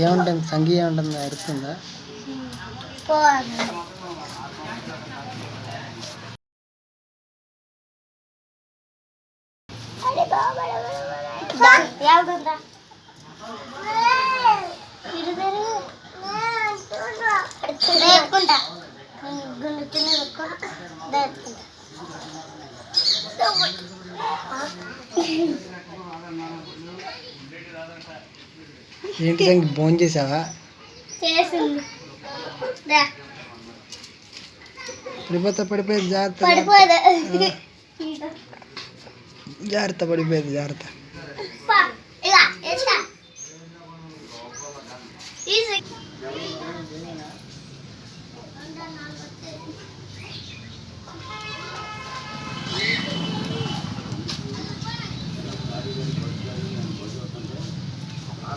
ఏముంటుంది? సంగీ ఏముంటుంది? అరుస్తుందా? గుండె ఏంటి సంగీ ఫోన్ చేసావా? పడిపోతా పడిపోయేది జాగ్రత్త జాగ్రత్త. పడిపోయేది జాగ్రత్త. పా,